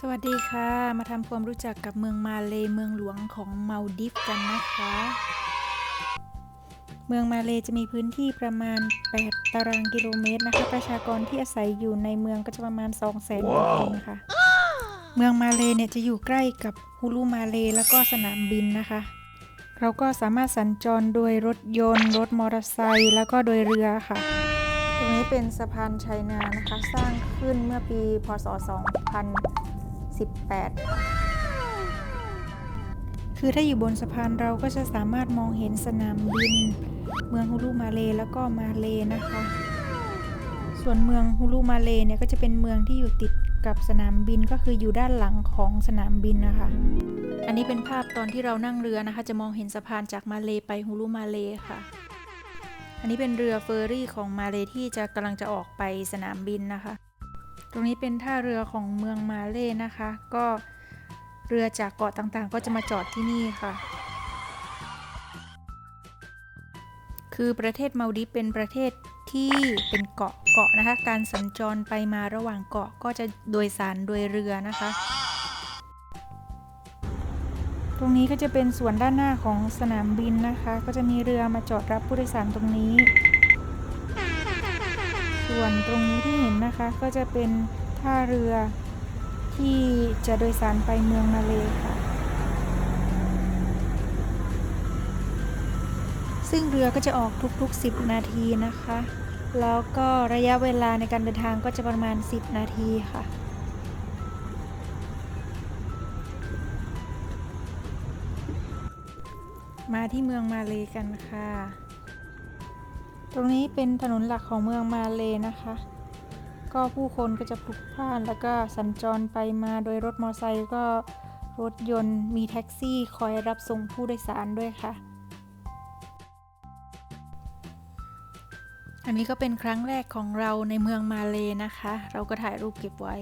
สวัสดีค่ะ มาทำความรู้จักกับเมืองมาเลเมืองหลวงของเมาดิฟกันนะคะ เมืองมาเลจะมีพื้นที่ประมาณ 8 ตารางกิโลเมตรนะคะ ประชากรที่อาศัยอยู่ในเมืองก็จะประมาณ 2 0 0 0 0 0คนค่ะเมืองมาเลเนี่ยจะอยู่ใกล้กับฮูลูมาเลแล้วก็สนามบินนะคะ เราก็สามารถสัญจรโดยรถยนต์ รถมอเตอร์ไซค์แล้วก็โดยเรือค่ะตรงนี้เป็นสะพานชัยนานะคะ สร้างขึ้นเมื่อปี พศ 2018ค่ะคือถ้าอยู่บนสะพานเราก็จะสามารถมองเห็นสนามบิน เมืองฮูลูมาเลแล้วก็มาเลนะคะ ส่วนเมืองฮูลูมาเลเนี่ยก็จะเป็นเมืองที่อยู่ติดกับสนามบินก็คืออยู่ด้านหลังของสนามบินนะคะ อันนี้เป็นภาพตอนที่เรานั่งเรือนะคะ จะมองเห็นสะพานจากมาเลไปฮูลูมาเลค่ะ อันนี้เป็นเรือเฟอร์รี่ของมาเลที่จะกำลังจะออกไปสนามบินนะคะ รงนี้เป็นท่าเรือของเมืองมาเลนะคะ ก็เรือจากเกาะต่างๆ ก็จะมาจอดที่นี่ค่ะ คือประเทศมาลดิฟเป็นประเทศที่เป็นเกาะเกาะนะคะ การสัญจรไปมาระหว่างเกาะก็จะโดยสารโดยเรือนะคะ ตรงนี้ก็จะเป็นส่วนด้านหน้าของสนามบินนะคะ ก็จะมีเรือมาจอดรับผู้โดยสารตรงนี้ ส่วนตรงนี้ที่เห็นนะคะก็จะเป็นท่าเรือที่จะโดยสารไปเมืองมาเลค่ะ ซึ่งเรือก็จะออกทุกๆ 10 นาทีนะคะ แล้วก็ระยะเวลาในการเดินทางก็จะประมาณ 10 นาทีค่ะมาที่เมืองมาเลกันค่ะ ตรงนี้เป็นถนนหลักของเมืองมาเลนะคะ ก็ผู้คนก็จะพลุกพล่านแล้วก็สัญจรไปมาโดยรถมอเตอร์ไซค์ก็รถยนต์มีแท็กซี่คอยรับส่งผู้โดยสารด้วยค่ะ อันนี้ก็เป็นครั้งแรกของเราในเมืองมาเลนะคะ เราก็ถ่ายรูปเก็บไว้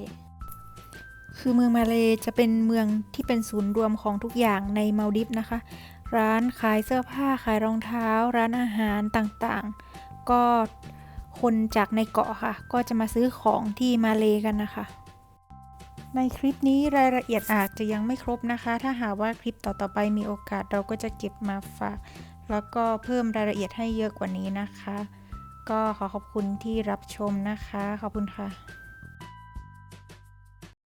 คือเมืองมาเลจะเป็นเมืองที่เป็นศูนย์รวมของทุกอย่างในมาลดิฟนะคะ ร้านขายเสื้อผ้าขายรองเท้า ร้านอาหารต่างๆ ก็คนจากในเกาะค่ะ ก็จะมาซื้อของที่มาเลกันนะคะ ในคลิปนี้รายละเอียดอาจจะยังไม่ครบนะคะ ถ้าหากว่าคลิปต่อๆไปมีโอกาสเราก็จะเก็บมาฝาก แล้วก็เพิ่มรายละเอียดให้เยอะกว่านี้นะคะ ก็ขอขอบคุณที่รับชมนะคะ ขอบคุณค่ะ